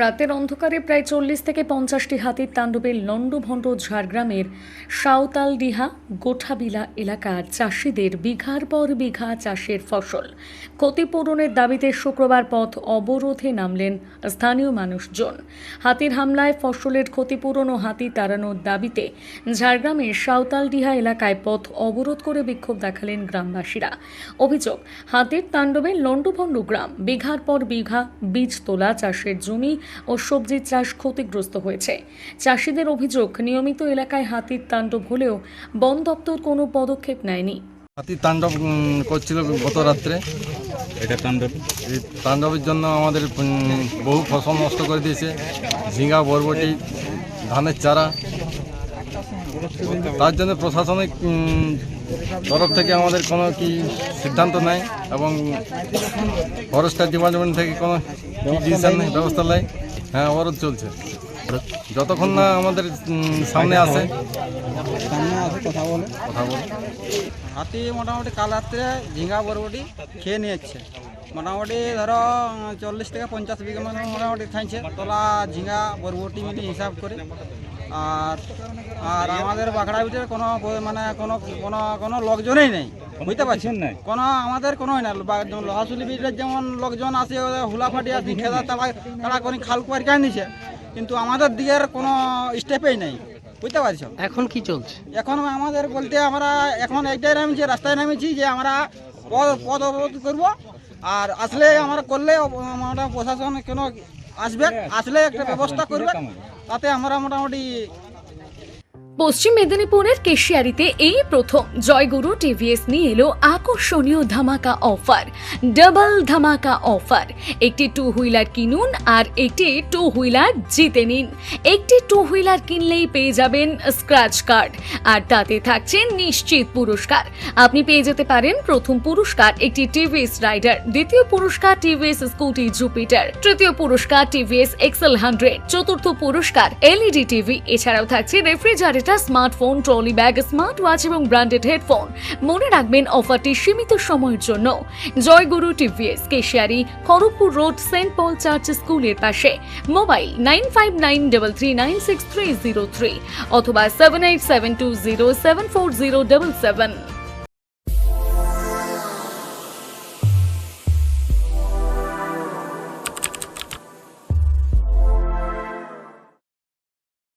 রাতের অন্ধকারে প্রায় চল্লিশ থেকে পঞ্চাশটি হাতির তাণ্ডবের লণ্ডভণ্ড ঝাড়গ্রামের সাঁওতালডিহা গোঠাবিলা এলাকার চাষিদের বিঘার পর বিঘা চাষের ফসল। ক্ষতিপূরণের দাবিতে শুক্রবার পথ অবরোধে নামলেন স্থানীয় মানুষজন। হাতির হামলায় ফসলের ক্ষতিপূরণ ও হাতি তাড়ানোর দাবিতে ঝাড়গ্রামের সাঁওতালডিহা এলাকায় পথ অবরোধ করে বিক্ষোভ দেখালেন গ্রামবাসীরা। অভিযোগ, হাতির তাণ্ডবে লণ্ডভণ্ড গ্রাম, বিঘার পর বিঘা, বীজ তোলা, চাষের জমি ও সবজি চাষ ক্ষতিগ্রস্ত হয়েছে। চাষিদের অভিযোগ নিয়মিত এলাকায় হাতির তাণ্ডব হলেও বন দপ্তর কোনো পদক্ষেপ নেয়নি। হাতির তাণ্ডব করছিল গত রাত্রে। এটা তাণ্ডব? এই তাণ্ডবের জন্য আমাদের বহু ফসল নষ্ট করে দিয়েছে। ঝিঙ্গা বরবটি ধানের চারা। তার জন্য প্রশাসনিক তরফ থেকে আমাদের কোনো কি সিদ্ধান্ত নেই এবং ফরেস্টার ডিপার্টমেন্ট থেকে কোনো ডিসিশন নেই ব্যবস্থা নেই। হ্যাঁ অবরোধ চলছে। যতক্ষণ না আমাদের সামনে আসে কথা বলে। হাতি মোটামুটি কাল রাত্রে ঝিঙ্গা বরবটি খেয়ে নিয়েছে। মোটামুটি ধরো চল্লিশ থেকে পঞ্চাশ বিঘা মানে মোটামুটি খাইছে। তোলা ঝিঙ্গা বরবটি মিলে হিসাব করে। আর আর আমাদের বাঁকড়া ভিতরে কোনো মানে কোনো কোনো কোনো লোকজনই নেই বুঝতে পারছেন? না কোনো আমাদের কোনো না বা- যেমন লোহাশুলি বিটের যেমন লোকজন আসে হুলা ফাটিয়া খেদা তালা তারা কোনো খাল কুয়ার কান দিছে কিন্তু আমাদের দিকের কোনো স্টেপেই নেই বুঝতে পারছ? এখন কি চলছে? এখন আমাদের বলতে আমরা এখন এইটাই নামছি রাস্তায় নামেছি যে আমরা পদ পদ অবরোধ করব আর আসলে আমরা করলে আমরা প্রশাসন কেন আসবে আসলে একটা ব্যবস্থা করবে তাতে আমরা মোটামুটি পশ্চিম মেদিনীপুরের কেশিয়ারিতে এই প্রথম জয়গুরু টিভিএস নিয়ে এলো আকর্ষণীয় ধামাকা অফার, ডাবল ধামাকা অফার। একটি টু হুইলার কিনুন আর একটি টু হুইলার জিতে নিন। একটি টু হুইলার কিনলেই পেয়ে যাবেন স্ক্র্যাচ কার্ড। আর তাতে থাকছে নিশ্চিত পুরস্কার। আপনি পেয়ে যেতে পারেন প্রথম পুরস্কার একটি টিভিএস রাইডার, দ্বিতীয় পুরস্কার টিভিএস স্কুটি জুপিটার, তৃতীয় পুরস্কার টিভিএস এক্সেল হান্ড্রেড, চতুর্থ পুরস্কার এলইডি টিভি। এছাড়াও থাকছে refrigerator smartphone trolley bag smart watch এবং ব্র্যান্ডেড হেডফোন মনে রাখবেন অফারটি সীমিত সময়ের জন্য। Joyguru TVS, Keshiary, Kharagpur road, saint Paul church স্কুলের পাশে। Mobile nine five nine double three nine six three zero three অথবা seven eight seven two zero seven four zero seven